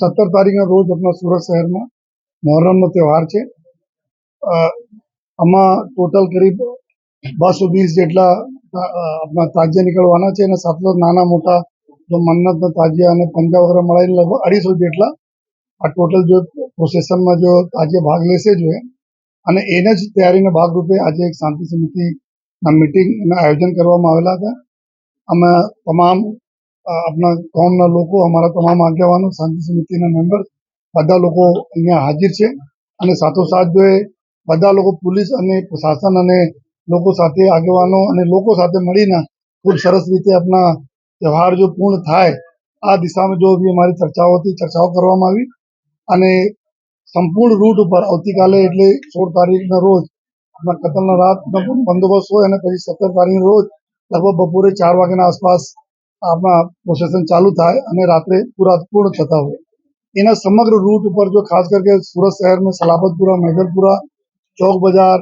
સત્તર તારીખના રોજ આપણા સુરત શહેરમાં મોહરમનો તહેવાર છે આમાં ટોટલ કરીબ બસો વીસ જેટલા આપણા તાજિયા નીકળવાના છે અને સાથે નાના મોટા જો મન્નતના તાજિયા અને પંજા વગેરે મળીને લગભગ અઢીસો જેટલા આ ટોટલ જો પ્રોસેસનમાં જો તાજિયા ભાગ લેશે જો એ. અને એને જ તૈયારીના ભાગરૂપે આજે એક શાંતિ સમિતિના મિટિંગના આયોજન કરવામાં આવેલા હતા અમે તમામ આપણા ગામના લોકો, અમારા તમામ આગેવાનો, શાંતિ સમિતિના મેમ્બર, બધા લોકો અહીંયા હાજર છે. અને સાથોસાથ જો બધા લોકો પોલીસ અને પ્રશાસન અને લોકો સાથે આગેવાનો અને લોકો સાથે મળીને ખૂબ સરસ રીતે આપણા તહેવાર જો પૂર્ણ થાય, આ દિશામાં જો બી અમારી ચર્ચાઓ હતી, ચર્ચાઓ કરવામાં આવી. અને સંપૂર્ણ રૂટ ઉપર આવતીકાલે એટલે સોળ તારીખના રોજ આપણા કતલના રાતનો બંદોબસ્ત હોય અને પછી સત્તર તારીખના રોજ લગભગ બપોરે ચાર વાગ્યાના આસપાસ આપણા પ્રોસેસન ચાલુ થાય અને રાત્રે પૂરા પૂર્ણ થતા હોય. એના સમગ્ર રૂટ ઉપર જો ખાસ કરીને સુરત શહેરમાં સલાબતપુરા મેદલપુરા ચોક બજાર,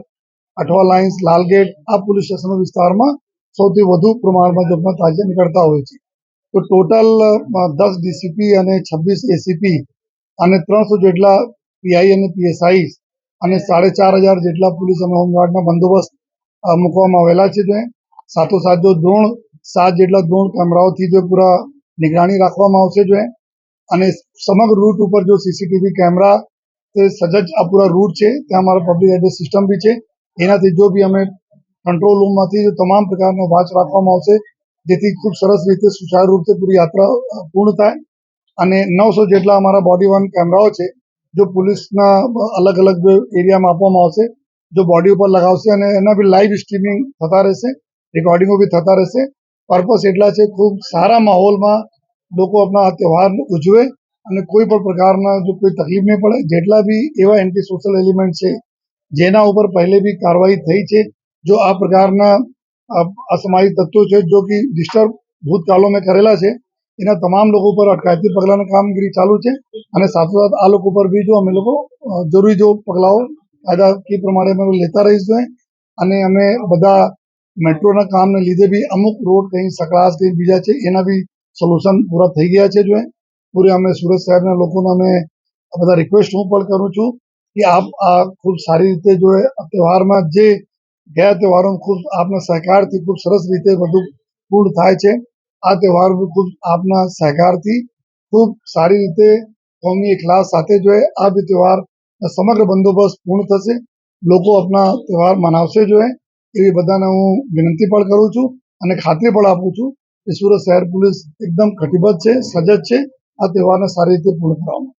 અઠવા લાઇન્સ, લાલગેટ, આ પોલીસ સ્ટેશન વિસ્તારમાં સૌથી વધુ પ્રમાણમાં જમણા તાજિયા નીકળતા હોય છે. તો ટોટલ દસ ડીસીપી અને છવ્વીસ એસીપી અને ત્રણસો જેટલા પીઆઈ અને પીએસઆઈ અને સાડે ચાર હજાર જેટલા પોલીસ અને હોમગાર્ડના બંદોબસ્ત મૂકવામાં આવેલા છે. ત્યાં સાથોસાથ જો દ્રોણ સાત જેટલા દ્રોણ કેમેરાઓથી જો પૂરા નિગરાણી રાખવામાં આવશે જો અને સમગ્ર રૂટ ઉપર જો સીસીટીવી કેમેરા સજજ આ પૂરા રૂટ છે, ત્યાં અમારા પબ્લિક એડ્રેસ સિસ્ટમ બી છે. એનાથી જો બી અમે કંટ્રોલ રૂમમાંથી તમામ પ્રકારનો વાચ રાખવામાં આવશે, જેથી ખૂબ સરસ રીતે સુચારુ રૂપે પૂરી યાત્રા પૂર્ણ થાય. અને નવસો જેટલા અમારા બોડી વન કેમેરાઓ છે, જો પોલીસના અલગ અલગ એરિયામાં આપવામાં આવશે, જો બોડી ઉપર લગાવશે અને એના બી લાઈવ સ્ટ્રીમિંગ થતા રહેશે રેકોર્ડિંગો બી થતા રહેશે પર્પસ એટલા છે ખૂબ સારા માહોલમાં લોકો આપણા આ તહેવાર ઉજવે અને કોઈ પણ પ્રકારના જો કોઈ તકલીફ નહીં પડે જેટલા બી એવા એન્ટી સોશિયલ એલિમેન્ટ છે જેના ઉપર પહેલે બી કાર્યવાહી થઈ છે જો આ પ્રકારના અ, તત્વો છે જો કે ડિસ્ટર્બ ભૂતકાળો મેં કરેલા છે એના તમામ લોકો પર અટકાયતી પગલાંની કામગીરી ચાલુ છે અને સાથોસાથ આ લોકો પર બી જો અમે લોકો જરૂરી જો પગલાઓ કાયદાકીય પ્રમાણે અમે લેતા રહીશું. અને અમે બધા મેટ્રોના કામને લીધે બી અમુક રોડ કંઈ સકળાશ કંઈ બીજા છે, એના બી સોલ્યુશન પૂરા થઈ ગયા છે જો. પૂરે અમે સુરત શહેરના લોકોને અમે બધા રિક્વેસ્ટ હું પણ કરું છું કે આપ આ ખૂબ સારી રીતે જો તહેવારમાં જે ગયા તહેવારોમાં ખૂબ આપના સહકારથી ખૂબ સરસ રીતે બધું પૂર્ણ થાય છે. આ તહેવાર ખૂબ આપના સહકારથી ખૂબ સારી રીતે કોમી એકલાસ સાથે જો આ બી તહેવાર સમગ્ર બંદોબસ્ત પૂર્ણ થશે. લોકો આપના તહેવાર મનાવશે જો એ એવી બધાને હું વિનંતી પણ કરું છું અને ખાતરી પણ આપું છું કે સુરત શહેર પોલીસ એકદમ કટિબદ્ધ છે, સજજ છે. આ તહેવારને સારી રીતે પૂર્ણ કરવામાં